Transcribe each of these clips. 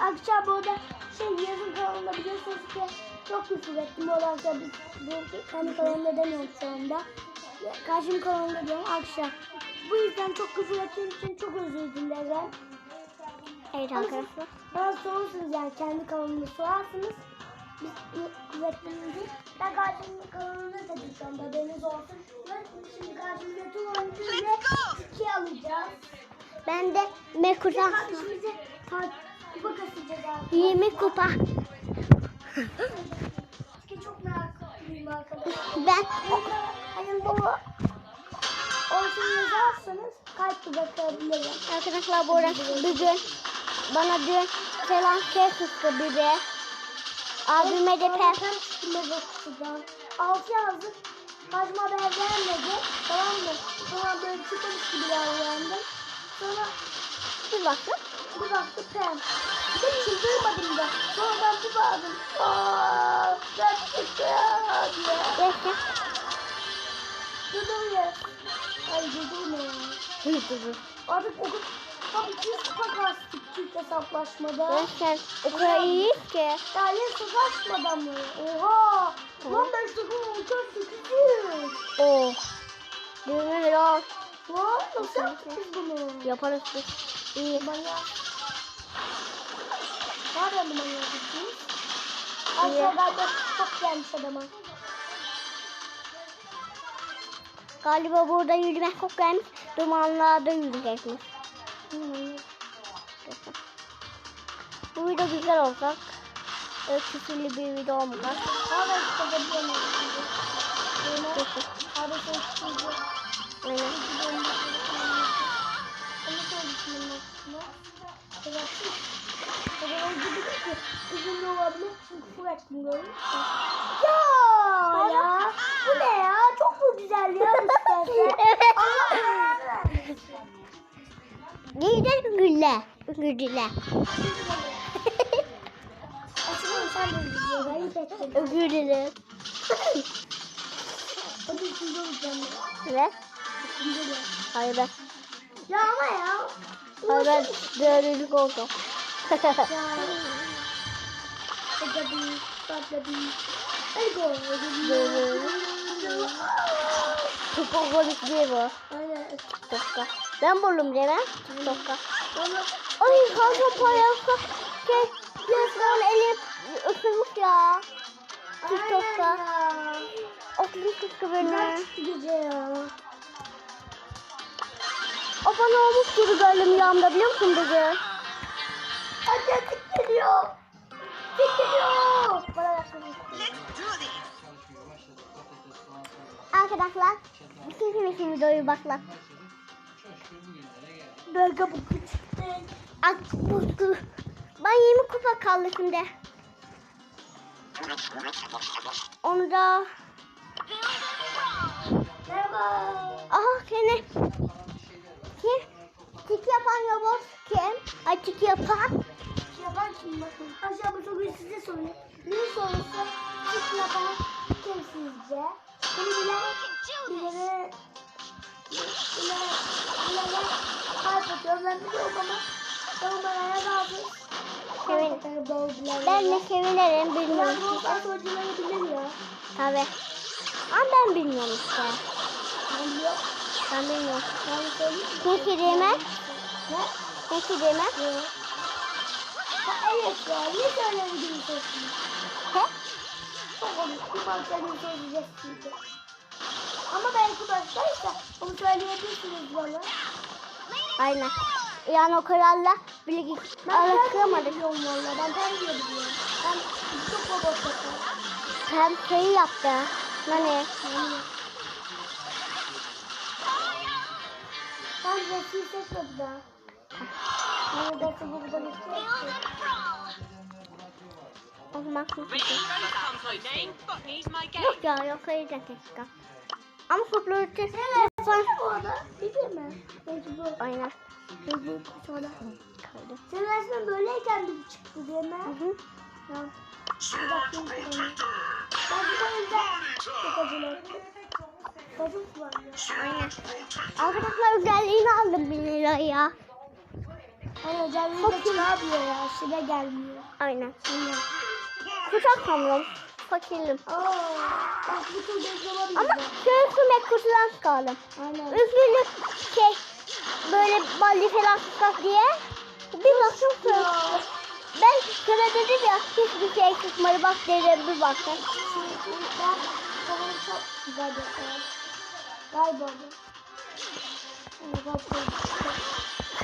Akşam orada şey yazın kanalında biliyorsunuz ki çok küfür ettim. O akşam biz bu kendi kanalımda demiyorum şu anda. Karşım kanalında diyorum akşam. Bu yüzden çok küfür ettiğim için çok özür dilerim. Evet arkadaşlar. Bana sorursunuz yani kendi kanalımda sorarsınız. Biz kuvvetlerimizi ben karşımda kanalında dedim şu anda haberiniz olsun. Ve şimdi karşımda tüm oyuncu ve iki alacağız. Ben de Mekuta Kardeşimize ta- kupa kasacağız abi. 20 kupa. Ben Hani baba olsun yazarsanız kalp bakabilirim. arkadaşlar bu arada bugün bana dün falan şey tuttu biri. Abime de kutudan. Altı yazdık. Hacım haber vermedi. Tamam mı? Sonra böyle çıkmış gibi davrandım. Sonra Bir baktım. Bir baktı pem. Bir de çıldırmadım da. Sonra ben bir bağırdım. Aaa ben çıkıyor diye. Geçti. Dudur ya. Ay dudur ne ya? Hırsızı. Artık okul tam 200 kupa kastık çift hesaplaşmada. Gerçekten o kadar iyi ki. Ya ne savaşmadan mı? Oha! Lan ben sakın uçak 800. Oo. Düğme helal. Lan nasıl yaptık biz bunu? Yaparız biz. İyi. Manyak. Nereden bu manyak gittiniz? Aşağı galiba çok gelmiş adama. Galiba burada yürümek çok gelmiş. Dumanlarda yürüyecekmiş. Bu video güzel olacak. Küfürlü bir video olmayacak. Ben işte de şimdi. Yine abi sen şimdi Aynen. Onu söyleyeyim aslında. Evet. Evet o gibi değil ki. Üzümlü olabilir çünkü full etmiyorum. Ya ya. Bu ne ya? Çok mu güzel ya bu? Evet. Neyden gülle? Gülle. Aslında sen de. Gülle. Hadi üçüncü olacağım. Ve? Üçüncü de. Hayır ben. Ya ama ya. Hayır ben dördüncülük oldum. Çok komik değil bu. Aynen. TikTok'ta. Ben buldum TikTok'ta. Onu Ay kanka paylaşsa şey resmen elim ısırmış ya. TikTok'ta. Aklım benim. çıktı gece ya. O bana olmuş gibi gördüm rüyamda biliyor musun bugün? Hadi tık geliyor. Tık geliyor. Bana yakın. Arkadaşlar bütün için videoyu bakla. Ben kapı çıktı. Ak buzlu. Ben 20 kupa kaldı şimdi. Onu da Merhaba. aha seni kim? Tik yapan robot kim? Ay tik yapan. Yapan kim bakın. Aşağı bu soruyu size sorayım. Bir sorusu tık yapan kim sizce? Bunu bilen bilene bilene bilene kalp atıyor. Ben biliyorum ama yorumlara yazarız. Sevin. Ben de sevinirim bilmiyorum. bu sorucuları bilir ya. Tabi. Ama ben bilmiyorum işte. Ben biliyorum. Ben bilmiyorum. Ben söyleyeyim. Ne kediğime? Ne? Ne kediğime? Ha evet ya. Niye söylemedin sesini? He? Çok komik. Bir parça bir söyleyeceğiz çünkü. Ama belki başlarsa onu söyleyebilirsiniz bana. Aynen. Yani o kralla bilgi Ben alıştıramadık. biliyorum valla. Ben ben diye biliyorum. Ben çok robot yaparım. Hem şeyi yaptı. Hani Yani. Ben seçmedim daha. Yani Buradan but he's my game. Yok ya yok hayır dakika. Ama kupları Evet. Bu arada bilir mi? Aynen. Mecbur. Sonra. Kaldı. Senin resmen böyleyken bu çıktı değil mi? Hı hı. Ya. Bir dakika. Ben bu yüzden çok ettim. Çocuk var ya. Aynen. Arkadaşlar özelliğini aldım 1 liraya. Hayır canlı da çıkarmıyor ya. Şile gelmiyor. Aynen. Aa, bak bu tur beklemedim. Ama şöyle sümek kutudan çıkardım. Aynen. Üzgünlük şey böyle balli falan tutsak diye. Bir baktım şöyle. Ben sana dedim ya hiçbir şey tutmadı bak dedim bir baktım. Ben sana çok güzel yapıyorum. Galiba bu.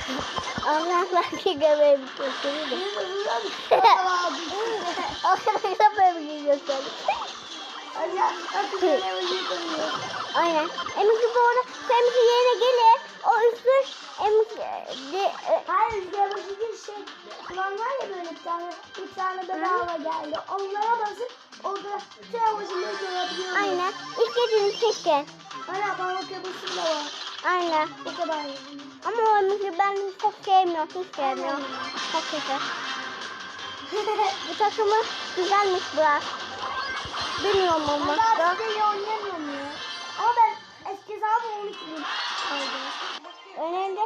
Bu. Allah'lar ki özür dilerim. Arkadaşlar böyle bir şey gösterdim. Allah, dilerim. Aynen. Emisi bu arada emisi yerine gelir. O üstü emisi de, e, Hayır rüzgar bir şey var ya böyle bir tane bir tane bedava geldi. Onlara basıp orada şey başında görebiliyorum. aynen. İstediğiniz çekin. Aynen bana kabusum da var. Aynen. O kadar. Ama o emisi ben çok sevmiyorum. Hiç sevmiyorum. Çok kötü. Bu takımı güzelmiş biraz. Bilmiyorum ama. Ben de iyi oynamıyorum ya. Ama ben eski zaman 12 bin aldım. Önemli.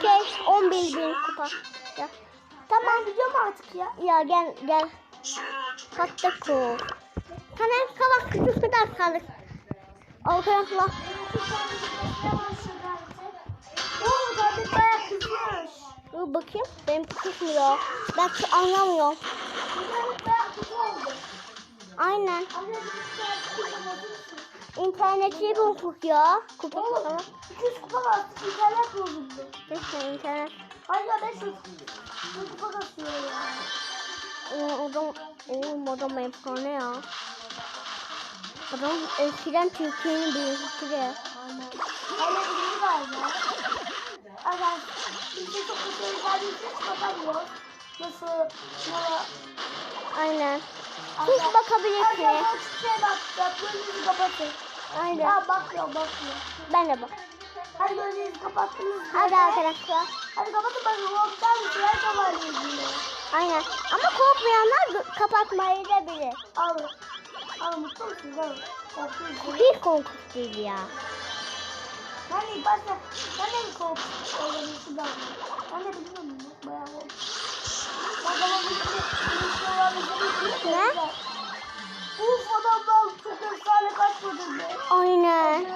Şey 11 bin kupa. Ya. Tamam. Gidiyorum artık ya. Ya gel gel. Katta ko. Sana sabah küçük kadar kalır. Arkadaşlar. Oo tablet bayağı kızmış. Dur bakayım. Benim kısmıyor. Ben anlamıyorum. İnternet bayağı kötü oldu. Aynen. İnterneti bozuk ya. Kupa Oğlum kupa. 200 kupa bastı. İnternet bozuldu. Neyse internet. Hayır 500 kupa kasıyor ya. O adam, oğlum adam efsane ya. Adam eskiden Türkiye'nin birincisi de. Öyle bir şey var ya. Evet. Biz de çok güzel özellikle çıkartamıyoruz. Nasıl? Şuna. Aynen. Siz bakabilirsiniz. Arkadaşlar şu şeye bak. Bak gözünüzü kapatın. Aynen. Ya bakmıyor bakmıyor. Ben de bak. Hadi gözünüzü kapattınız. Hadi arkadaşlar. Hadi kapatın bir şeyler kabarıyor yine. Aynen. Ama korkmayanlar kapatmayı da bilir. Alın. Alın mutlu musunuz? Alın. Hiç korkunç değil ya. Ben ilk başta ben de bir korktum. Oynamışım ben. Ben de biliyorum bunu. Bayağı de bu bir şey Ne? Uf adamlar çok efsane kaçmadı be. Aynen.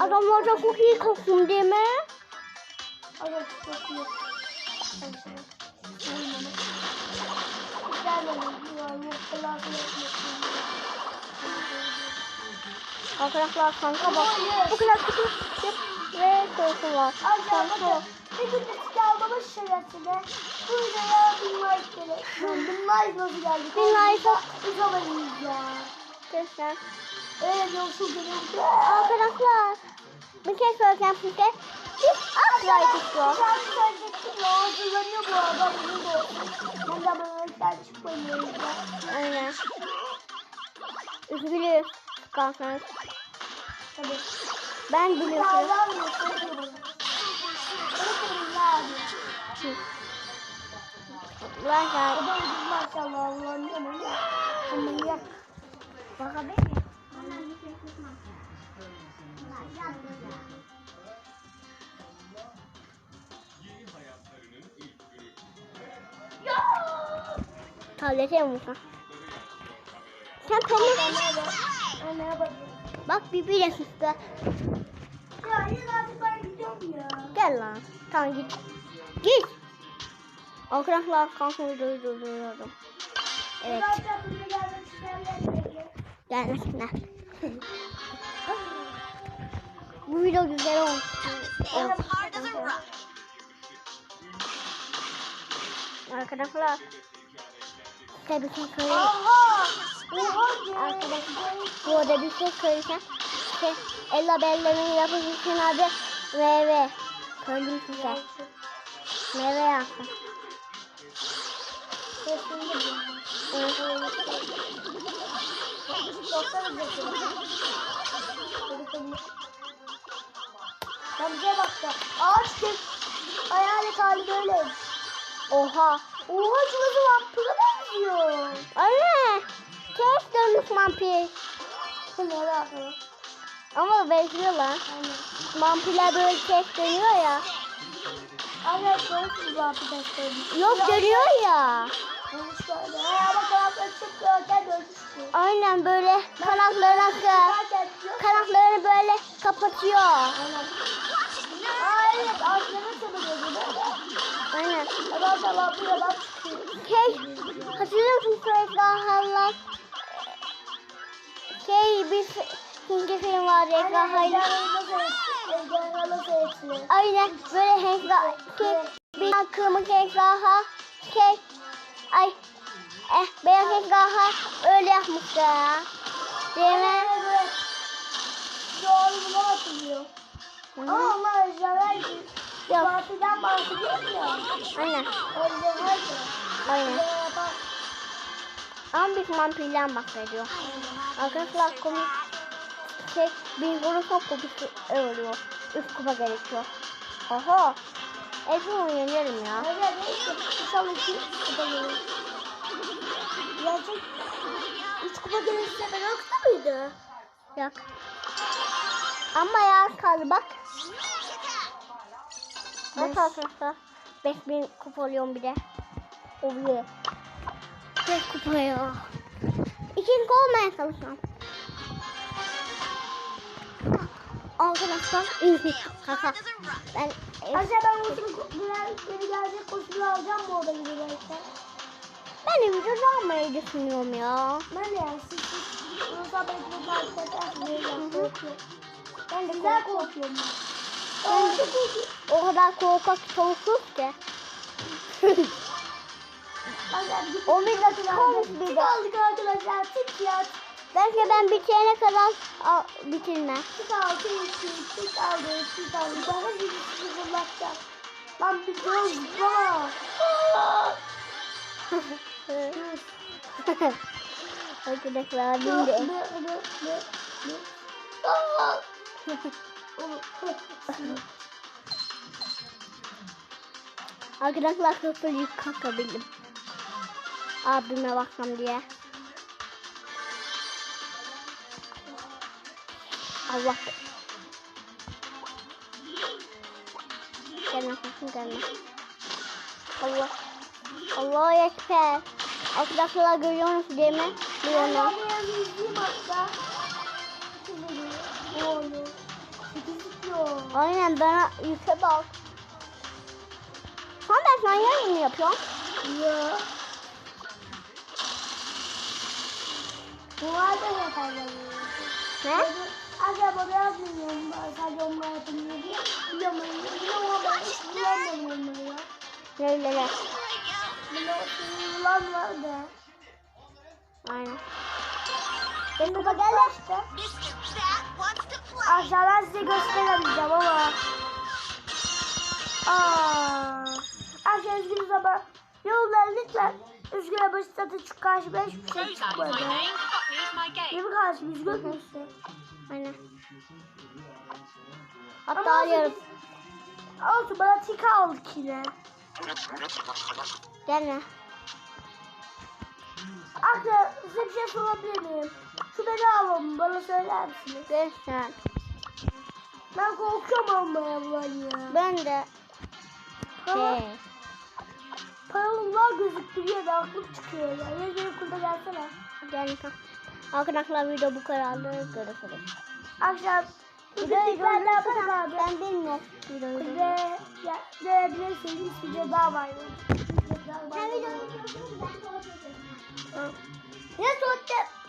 Adamlar da çok iyi kostüm değil mi? Evet çok iyi. Şöyle. Aynen. Güzel oldu. Yok falan Arkadaşlar kanka bak. Bu küçük ve sorusu var. Kanka. Bir gün eski almamız şerefsine. Bu videoya bin like gerek. Bin like nasıl geldi? Bin like. Biz alamayız ya. Arkadaşlar. Evet yoksul geliyor. Arkadaşlar. Bir şey söyleyeceğim size. Asla istiyor. Sen söyleyecektin ya. Hazırlanıyor bu adam. Ben de o yüzden. Aynen. Üzgünüz. Kalkanız. Tabii. Ben biliyorum. Ya ya. ucuz maşallah. Allah'ın yanı ya. Ama yak. Bakabilir miyim? Tablete yumurta. Sen peynir. Anne bakayım. Bak bibi de sustu. Ya yine artık ben gidiyorum ya. Gel lan. Tamam git. Git. Arkadaşlar kanka videoyu durduruyorum. Evet. İsteyenler Gelmesinler. Bu video güzel olmuş. Arkadaşlar. Söyleyeyim. Aha! Oha! Arkadaşlar. Bu arada bir şey söyleyeceğim. Şey, Ella Bella'nın yapıcısının adı Meyve. Söyleyeyim size. Meyve yaptım. Şeye baktım. Ağaç kim? Hayalet hali böyle. Oha. Oha şurası vampire benziyor. Anne. Kes dönmüş vampir. Ne yapıyor? Ama benziyor lan. Vampirler böyle ses dönüyor ya. Anne görürsünüz vampir testlerini. Yok dönüyor ya. Aynen böyle yok. kanatlarını böyle kapatıyor. Aynen. Aa evet ağzına çalıyor gibi. Adam çıkıyor. Şey, hatırlıyor musun Ejderhalar? Şey, bir Hintli film Ejderhayla. Ejderhalı seyrettiler. Aynen böyle ejderha, şey, bir kırmızı ejderha, şey, ay, eh, beyaz ejderha öyle yapmışlar ya. Değil mi? Doğru bunu hatırlıyor. Ama onlar ejderhaydı. Vampirden bahsediyor ya. Aynen, aynen. Ama biz vampirden bahsediyor. Arkadaşlar komik şey, bir vurursa kopuşu ölüyor. Üst kupa gerekiyor. Oho. Efe oynayalım ya. Evet neyse. İnşallah iki kupa gelir. Gerçek. Üç kupa gelirse ben yoksa mıydı? Yok. Ama ya kaldı bak. Bak arkadaşlar. 5000 kupa alıyorum bir de. Oh yeah. 5 kupa ya. İkinci olmaya çalışıyorum. Arkadaşlar. Kaka. Ben Ayrıca ben uzun biraz geri gelecek koşulu alacağım bu oda giderken. ben video almayı düşünüyorum ya. Ben de yani siz siz de takip edersiniz. Ben korkuyorum. Ben de korkuyorum. Ben. Çok. O kadar korkak sonsuz ki. O bir dakika olmuş bir Tık de. aldık arkadaşlar. Tık ya. Belki ben bitirene kadar Aa, bitirme. Tık aldı. Tık tık aldı. Tık aldı. Daha bir sürü fırlatacağım. Lan bir göz baba. Arkadaşlar ben de. Ne ne ne ne. Arkadaşlar hızlı yük kalkabildim. Abime baksam diye. Allah. Gelme sakın gelme. Allah. Allah ekber. Arkadaşlar görüyor musunuz değil mi? Ben yani izleyeyim hatta. Sekiz yok. Aynen bana yüke bak. Sen ben sen yayın mı yapıyorsun? Ya. Bu arada yaparlar. Ne? Acaba biraz bilmiyorum. Ben sadece onlar yapılmıyor diye. Biliyorum ben. Biliyorum ama ben kullanmadım onları ya. Öyle ne? Bunu kullanmadı. Aynen. Benim kupa geldi işte. Aşağıdan size gösteremeyeceğim ama. Aa. Arkadaşlar üzgünüz ama yollar lütfen. Üzgün ama zaten şu karşıma hiçbir şey çıkmadı. game. Benim karşıma üzgün müsün? Aynen. Ama Hatta olsun, yarın. Olsun bana tika aldık yine. Gelme. Arkadaşlar size bir şey sorabilir miyim? Şu bedava mı? Bana söyler misiniz? 5 saat. Ben korkuyorum almaya var ya. Ben de. Para, şey. Paralılar gözüktü bir yerde aklım çıkıyor ya. Ya gel kurda gelsene. Gel Arkadaşlar video bu kadardı. Görüşürüz. Akşam bir de ben abi. Ben bilmiyorum. Kulübe görebilirsiniz. Bir video daha var. Sen videoyu görürsün. Ben de orada Ne soracağım?